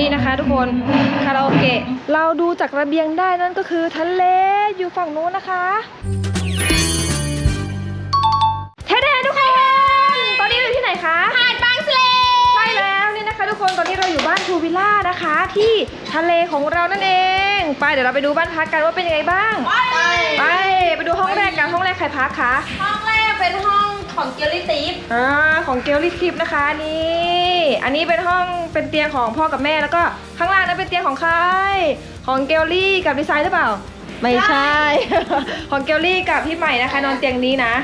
นี่นะคะทุกคนคาราโอเกะเราดูจากระเบียงได้นั่นก็คือทะเลอยู่ฝั่งนู้นนะคะเท่ๆทุกคนตอนนี้เราอยู่ที่ไหนคะหาดบางสะเลใช่แล้วนี่นะคะ ทุกคนตอนนี้เราอยู่บ้านทูวิลล่านะคะ ที่ทะเลของเรานั่นเองไปเดี๋ยวเราไปดูบ้านพักกันว่าเป็นยังไงบ้าง ไปไปไปดูห้องแรกกันห้องแรกใครพักคะห้องแรกเป็นห้อง ของเกลลี่ตีฟอ่าของเกลลี่ทิปนะคะนี่อันนี้เป็นห้องเป็นเตียงของพ่อกับแม่แล้วก็ข้างล่างนั้นเป็นเตียงของใคร ของเกลลี่กับดีไซน์หรือเปล่า ไม่ใช่ ของเกลลี่กับพี่ใหม่นะคะ นอนเตียงนี้นะ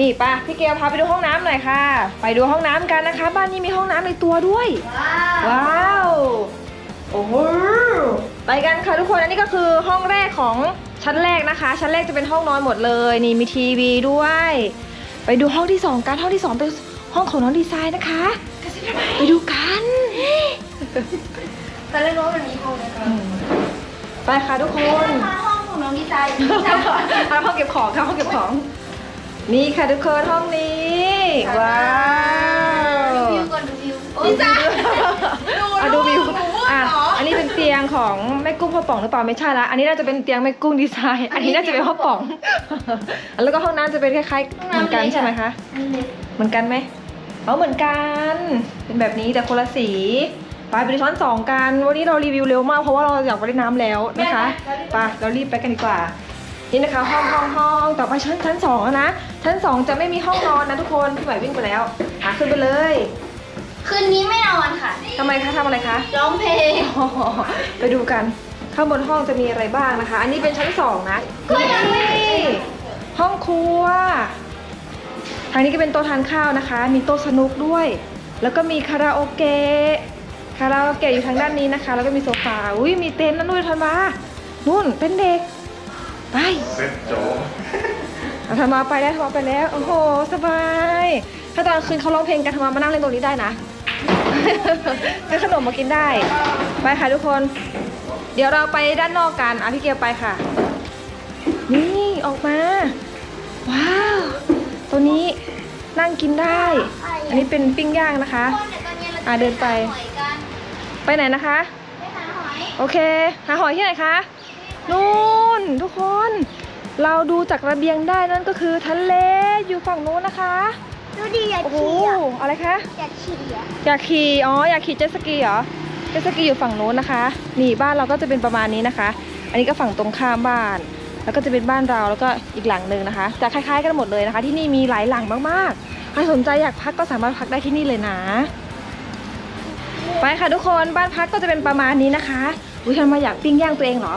นี่ปะพี่เกลพาไปดูห้องน้ำหน่อยค่ะ ไปดูห้องน้ำกันนะคะ บ้านนี้มีห้องน้ำในตัวด้วย ว้าวว้าวโอ้โหไปกันค่ะทุกคนอันนี้ก็คือห้องแรกของชั้นแรกนะคะ ชั้นแรกจะเป็นห้องนอนหมดเลย นี่มีทีวีด้วย ไปดูห้องที่สองกันห้องที่สองเป็นห้องของน้องดีไซน์นะคะ ไปดูกันแต่เล่นว่ามันมีห้องนะคะไปค่ะทุกคนมาห้องของน้องดีไซน์เอาห้องเก็บของค่ะห้องเก็บของ นี่ค่ะทุกคนห้องนี้ ว้าว รีวิวก่อนดูวิวโอ้ยจ้ ของแม่กุ้งพ่อป๋องหรือเปล่าไม่ใช่ละอันนี้น่าจะเป็นเตียงแม่กุ้งดีไซน์ อันนี้น่าจะเป็นพ่อป๋อง แล้วก็ห้องน้ำจะเป็นคล้ายๆเหมือนกันใช่ไหมคะเหมือนกันไหมเอาเหมือนกันเป็นแบบนี้แต่คนละสีไปไปดูช้อนสองกันวันนี้เรารีวิวเร็วมากเพราะว่าเราอยากไปเล่นน้ำแล้วนะคะไปเรารีบไปกันดีกว่านี่นะคะห้องห้องห้องต่อไปชั้นชั้นสองแล้วนะชั้นสองจะไม่มีห้องนอนนะทุกคนพี่ใหม่วิ่งไปแล้วหาขึ้นไปเลย คืนนี้ไม่นอนค่ะ ทำไมคะทำอะไรคะ ร้องเพลงอ๋อไปดูกัน ข้างบนห้องจะมีอะไรบ้างนะคะ อันนี้เป็นชั้นสองนะก็ยังไม่ นี่ห้องครัว ทางนี้ก็เป็นโต๊ะทานข้าวนะคะ มีโต๊ะสนุกด้วย แล้วก็มีคาราโอเกะ คาราโอเกะอยู่ทางด้านนี้นะคะ แล้วก็มีโซฟา อุ้ยมีเต็นท์นั่นด้วยทันมานู่นเต็นท์เด็ก ไปเซ็ตโจเอาธันมาไปแล้วธันมาไปแล้ว โอ้โห สบาย ถ้าตอนคืนเขาร้องเพลงกันธันมามานั่งเล่นตรงนี้ได้นะ ซื้อขนมมากินได้ ไปค่ะทุกคน เดี๋ยวเราไปด้านนอกกันอะพี่เกียวไปค่ะ นี่ออกมา ว้าว ตัวนี้นั่งกินได้ อันนี้เป็นปิ้งย่างนะคะ อะเดินไปหอยกันไปไหนนะคะไปหาหอยโอเค หาหอยที่ไหนคะ นู่นทุกคน เราดูจากระเบียงได้นั่นก็คือทะเลอยู่ฝั่งนู้นนะคะ ดูดิอยากโอ้โหขี่อะอะไรคะ อยากขี่อะอยากขี่ อ๋อ อยากขี่เจ็ตสกีเหรอ เจ็ตสกีอยู่ฝั่งนู้นนะคะ นี่บ้านเราก็จะเป็นประมาณนี้นะคะ อันนี้ก็ฝั่งตรงข้ามบ้าน แล้วก็จะเป็นบ้านเราแล้วก็อีกหลังหนึ่งนะคะ จะคล้ายๆกันหมดเลยนะคะ ที่นี่มีหลายหลังมากๆ ใครสนใจอยากพักก็สามารถพักได้ที่นี่เลยนะ ไปค่ะทุกคน บ้านพักก็จะเป็นประมาณนี้นะคะอุ้ยทันมาอยากปิ้งย่างตัวเองเหรอ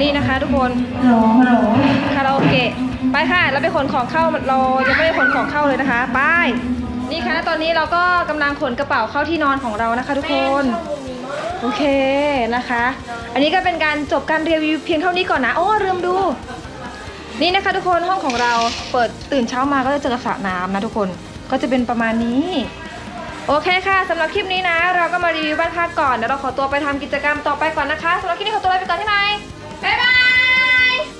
นี่นะคะทุกคนคาราโอเกะไปค่ะเราไปขนของเข้าเรายังไม่ได้ขนของเข้าเลยนะคะไปนี่ค่ะตอนนี้เราก็กำลังขนกระเป๋าเข้าที่นอนของเรานะคะ ทุกคนโอเคนะคะ อันนี้ก็เป็นการจบการรีวิวเพียงเท่านี้ก่อนนะโอ้ลืมดู นี่นะคะทุกคนห้องของเราเปิดตื่นเช้ามาก็จะเจอกับสระน้ำนะทุกคนก็จะเป็นประมาณนี้ โอเคค่ะสำหรับคลิปนี้นะ เราก็มารีวิวบ้านพักก่อนเดี๋ยวเราขอตัวไปทำกิจกรรมต่อไปก่อนนะคะสำหรับคลิปนี้ขอตัวลาไปก่อนที่ไหม